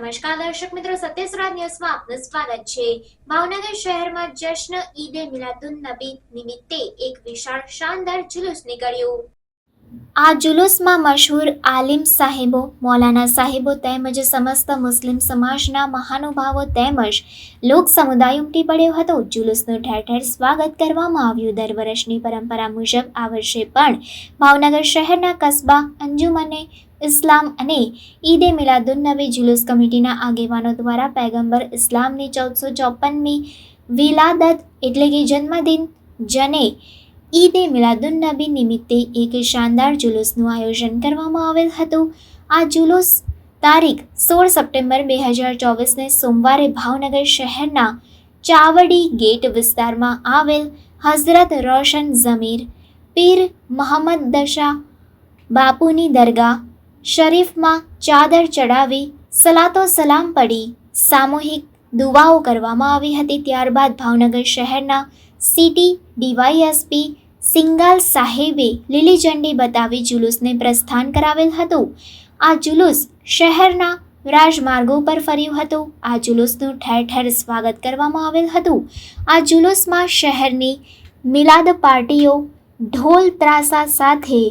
નમસ્કાર દર્શક મિત્રો સત્યસરાજ ન્યૂઝમાં આપનું સ્વાગત છે. ભાવનગર શહેરમાં જશ્ન ઈદે મિલાદુન નબી નિમિત્તે એક વિશાળ શાનદાર જુલુસ નીકળ્યું. આ જુલુસમાં મશહૂર આલિમ સાહેબો, મૌલાના સાહેબો તેમજ સમસ્ત મુસ્લિમ સમાજના મહાનુભાવો તેમજ લોક સમુદાય ઉમટી પડ્યો હતો. જુલુસનું ઠેર ઠેર સ્વાગત કરવામાં આવ્યું. દર વર્ષની પરંપરા મુજબ આ વર્ષે પણ ભાવનગર શહેરના કસ્બા અંજુમને ઇસ્લામ અને ઈદે મિલાદુન નબી જુલુસ કમિટીના આગેવાનો દ્વારા પૈગંબર ઇસ્લામની ચૌદસો ચોપનમી વિલાદત એટલે કે જન્મદિન, જને ઈદે મિલાદુન નબી નિમિત્તે એક શાનદાર જુલુસનું આયોજન કરવામાં આવેલ હતું. આ જુલુસ તારીખ સોળ સપ્ટેમ્બર બે હજાર ચોવીસને સોમવારે ભાવનગર શહેરના ચાવડી ગેટ વિસ્તારમાં આવેલ હઝરત રોશન ઝમીર પીર મહમ્મદ દશા બાપુની દરગાહ શરીફમાં ચાદર ચડાવી સલાતો સલામ પડી સામૂહિક દુવાઓ કરવામાં આવી હતી. ત્યારબાદ ભાવનગર શહેરના સિટી, ડીવાયએસપી, સિંગાલ સાહેબે લીલી ઝંડી બતાવી જુલુસને પ્રસ્થાન કરાવેલ હતું. આ જુલુસ શહેરના રાજમાર્ગો પર ફર્યું હતું. આ જુલુસનું ઠેર ઠેર સ્વાગત કરવામાં આવેલ હતું. આ જુલુસમાં શહેરની મિલાદ પાર્ટીઓ, ઢોલ ત્રાસા સાથે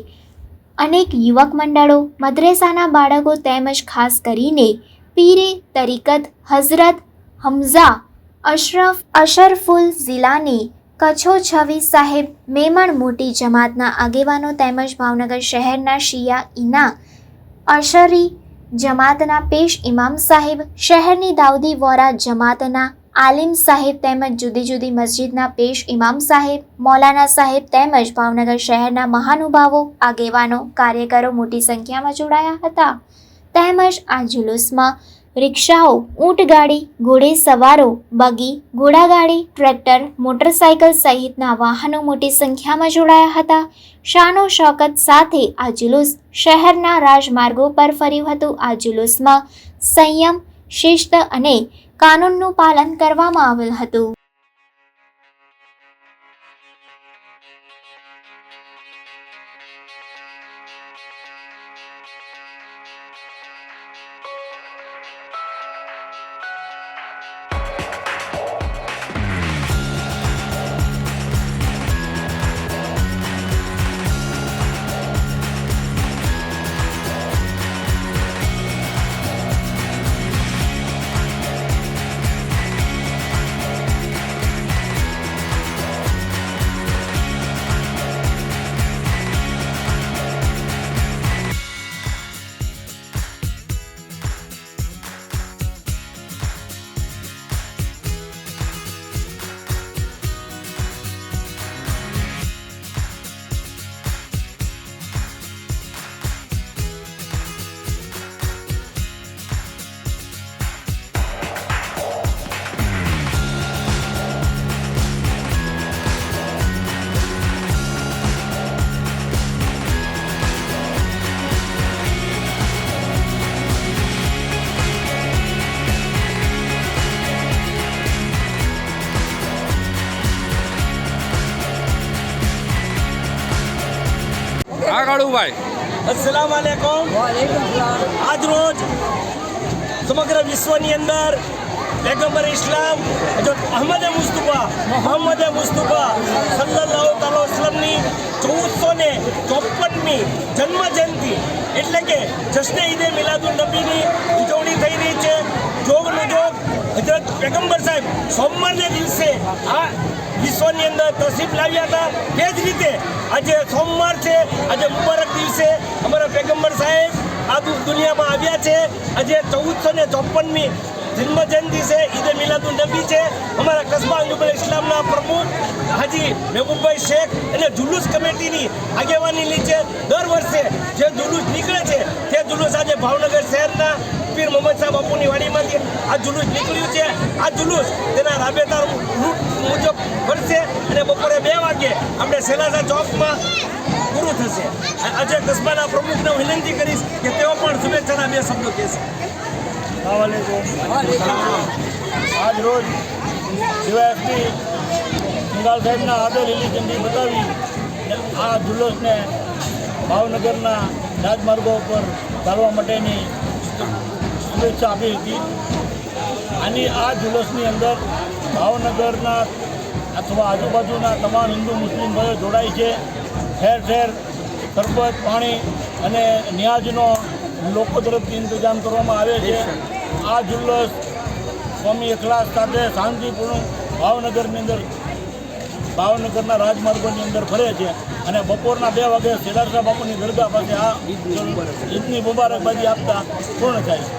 અનેક યુવક મંડળો, મદ્રેસાના બાળકો તેમજ ખાસ કરીને પીરે, તરીકત, હઝરત હમઝા, અશરફ, અશરફુલ ઝિલાની કચ્છો છવી સાહેબ મેમણ મોટી જમાતના આગેવાનો તેમજ ભાવનગર શહેરના શિયા ઇના અશરી જમાતના પેશ ઇમામ સાહેબ, શહેરની દાઉદી વોરા જમાતના આલિમ સાહેબ તેમજ જુદી જુદી મસ્જિદના પેશ ઇમામ સાહેબ, મૌલાના સાહેબ તેમજ ભાવનગર શહેરના મહાનુભાવો, આગેવાનો, કાર્યકરો મોટી સંખ્યામાં જોડાયા હતા. તેમજ આ જુલુસમાં રિક્ષાઓ ઊંટગાડી ઘોડે સવારો, બગી ઘોડાગાડી ટ્રેક્ટર, મોટરસાયકલ સહિતના વાહનો મોટી સંખ્યામાં જોડાયા હતા. શાનો શોકત સાથે આ જુલુસ શહેરના રાજમાર્ગો પર ફર્યું હતું. આ જુલુસમાં સંયમ, શિસ્ત અને કાનૂનનું પાલન કરવામાં આવેલ હતું. હા કાળુભાઈ અસલામ વાલેકુમ આજ રોજ સમગ્ર વિશ્વની અંદર પેગમ્બર ઇસ્લામ હજરત અહમદ મુસ્તુફા મોહમ્મદ મુસ્તુફા સલ્લલ્લાહુ તાલા વસલમની ચૌદસો ને ચોપનમી જન્મ જયંતિ એટલે કે જશ્ન ઈદે મિલાદુલ નબીની ઉજવણી થઈ રહી છે. જોગનું જોગ હજરત પેગમ્બર સાહેબ સોમવારને દિવસે આ વિશ્વની અંદર તસરીફ લાવ્યા હતા. તે જ રીતે આજે સોમવાર છે, આજે મુબારક દિવસે અમારા પેગમ્બર સાહેબ આ દુનિયામાં આવ્યા છે. આજે ચૌદસો ને ચોપનમી જન્મ જયંતિ છે, ઈદે મિલાદુલ નબી છે. અમારા કસ્બા અંજુબલ ઇસ્લામના પ્રમુખ હાજી મહેબૂબભાઈ શેખ અને જુલુસ કમિટીની આગેવાની નીચે દર વર્ષે જે જુલુસ નીકળે છે, તે જુલુસ આજે ભાવનગર શહેરના પીર મોહમ્મદ સાહેબ બાપુની વાડીમાંથી આ જુલુસ નીકળ્યું છે. આ જુલુસ તેના રાબેદાર રૂટ મુજબ ફરશે અને બપોરે બે વાગે આપણે સેલાસા ચોકમાં પૂરું થશે. આજે કસ્બાના પ્રમુખને હું વિનંતી કરીશ કે તેઓ પણ શુભેચ્છાના બે શબ્દો કહેશે. આજ રોજ ડીવાયએસપી બંગાલ સાહેબના હાથે લીલી ઝંડી બતાવી આ જુલ્લોસને ભાવનગરના રાજમાર્ગો ઉપર ચાલવા માટેની શુભેચ્છા આપી હતી. આની આ જુલસની અંદર ભાવનગરના અથવા આજુબાજુના તમામ હિન્દુ મુસ્લિમ ભાઈઓ જોડાય છે. ઠેર ઠેર સરબત પાણી અને ન્યાજનો લોકો તરફથી ઇંતજામ કરવામાં આવે છે. આ જુલ્લસ સ્વામી એકલાસ સાથે શાંતિપૂર્ણ ભાવનગરની અંદર ભાવનગરના રાજમાર્ગોની અંદર ફરે છે અને બપોરના બે વાગે સેડારસા બાપુની દરગાહ પાસે આ ઈદની મુબારકબાજી આપતા પૂર્ણ થાય છે.